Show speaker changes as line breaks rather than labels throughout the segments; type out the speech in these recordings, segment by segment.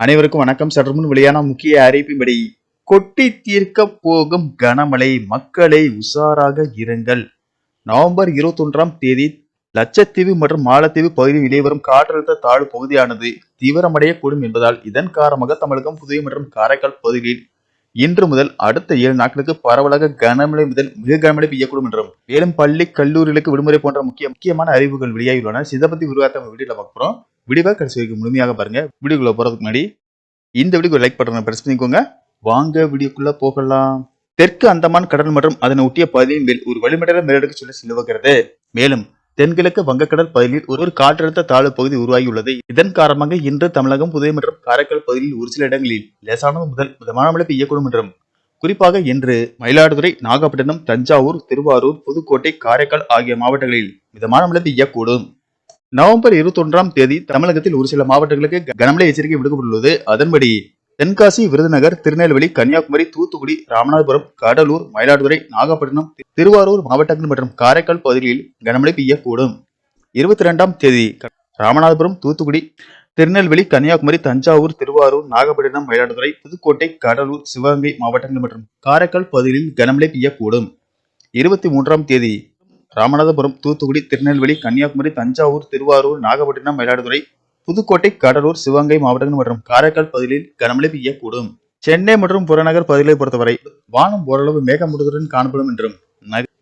அனைவருக்கும் வணக்கம். சற்று முன் வெளியான முக்கிய அறிவிப்பின்படி கொட்டி தீர்க்க போகும் கனமழை மக்களை உஷாராக இருங்கள். நவம்பர் இருபத்தொன்றாம் தேதி லட்சத்தீவு மற்றும் மாலத்தீவு பகுதியில் வெளிவரும் காற்றழுத்த தாழ்வு பகுதியானது தீவிரமடையக்கூடும் என்பதால் இதன் காரணமாக தமிழகம் புதுவை மற்றும் காரைக்கால் பகுதிகளில் இன்று முதல் அடுத்த ஏழு நாட்களுக்கு பரவலாக கனமழை முதல் மிக கனமழை பெய்யக்கூடும் என்றும் மேலும் பள்ளி கல்லூரிகளுக்கு விடுமுறை போன்ற முக்கிய முக்கியமான அறிவுகள் வெளியாகியுள்ளன. இதை பத்தி விரிவாக வீடியோல பார்க்க வீடியோவை கடைசி வரைக்கும் முழுமையாக பாருங்க. வீடியோக்குள்ளே போறதுக்கு முன்னாடி இந்த வீடியோக்கு லைக் பட்டனை பிரஸ் பண்ணிக்கோங்க. வாங்க வீடியோக்குள்ளே போகலாம். தெற்கு அந்தமான் கடல் மற்றும் அதனை ஒட்டிய பகுதியின் மேல் ஒரு வளிமண்டல மேலடுக்கு சொல்லி சிலுவுகிறது மேலும் தென்கிழக்கு வங்கக்கடல் பகுதியில் ஒரு காற்றழுத்த தாழ்வு பகுதி உருவாகியுள்ளது. இதன் காரணமாக இன்று தமிழகம் புதுவை மற்றும் காரைக்கால் பகுதியில் ஒரு சில இடங்களில் லேசானது முதல் மிதமான மழை பெய்யக்கூடும் என்றும் குறிப்பாக இன்று மயிலாடுதுறை நாகப்பட்டினம் தஞ்சாவூர் திருவாரூர் புதுக்கோட்டை காரைக்கால் ஆகிய மாவட்டங்களில் மிதமான மழை பெய்யக்கூடும் நவம்பர் இருபத்தொன்றாம் தேதி தமிழகத்தில் ஒரு சில மாவட்டங்களுக்கு கனமழை எச்சரிக்கை விடுக்கப்பட்டுள்ளது. அதன்படி தென்காசி விருதுநகர் திருநெல்வேலி கன்னியாகுமரி தூத்துக்குடி ராமநாதபுரம் கடலூர் மயிலாடுதுறை நாகப்பட்டினம் திருவாரூர் மாவட்டங்கள் மற்றும் காரைக்கால் பகுதிகளில் கனமழை பெய்யக்கூடும். இருபத்தி ரெண்டாம் தேதி ராமநாதபுரம் தூத்துக்குடி திருநெல்வேலி கன்னியாகுமரி தஞ்சாவூர் திருவாரூர் நாகப்பட்டினம் மயிலாடுதுறை புதுக்கோட்டை கடலூர் சிவகங்கை மாவட்டங்கள் மற்றும் காரைக்கால் பகுதிகளில் கனமழை பெய்யக்கூடும். இருபத்தி மூன்றாம் தேதி ராமநாதபுரம் தூத்துக்குடி திருநெல்வேலி கன்னியாகுமரி தஞ்சாவூர் திருவாரூர் நாகப்பட்டினம் மயிலாடுதுறை புதுக்கோட்டை கடலூர் சிவகங்கை மாவட்டங்கள் மற்றும் காரைக்கால் பகுதிகளில் கனமழை பெய்யக்கூடும். சென்னை மற்றும் புறநகர் பகுதிகளை பொறுத்தவரை வானம் ஓரளவு மேகமூட்டத்துடன் காணப்படும் என்றும்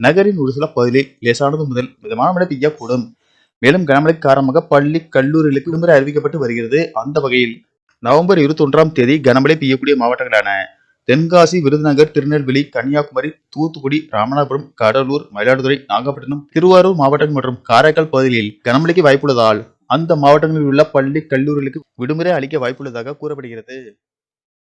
நகரின் ஒரு சில பகுதிகளில் லேசானது முதல் மிதமான மழை பெய்யக்கூடும். மேலும் கனமழை காரணமாக பள்ளி கல்லூரிகளுக்கு விடுமுறை அறிவிக்கப்பட்டு வருகிறது. அந்த வகையில் நவம்பர் இருபத்தி ஒன்றாம் தேதி கனமழை பெய்யக்கூடிய மாவட்டங்களான தென்காசி விருதுநகர் திருநெல்வேலி கன்னியாகுமரி தூத்துக்குடி ராமநாதபுரம் கடலூர் மயிலாடுதுறை நாகப்பட்டினம் திருவாரூர் மாவட்டங்கள் மற்றும் காரைக்கால் பகுதிகளில் கனமழைக்கு வாய்ப்புள்ளதால் அந்த மாவட்டங்களில் உள்ள பள்ளி கல்லூரிகளுக்கு விடுமுறை அளிக்க வாய்ப்புள்ளதாக கூறப்படுகிறது.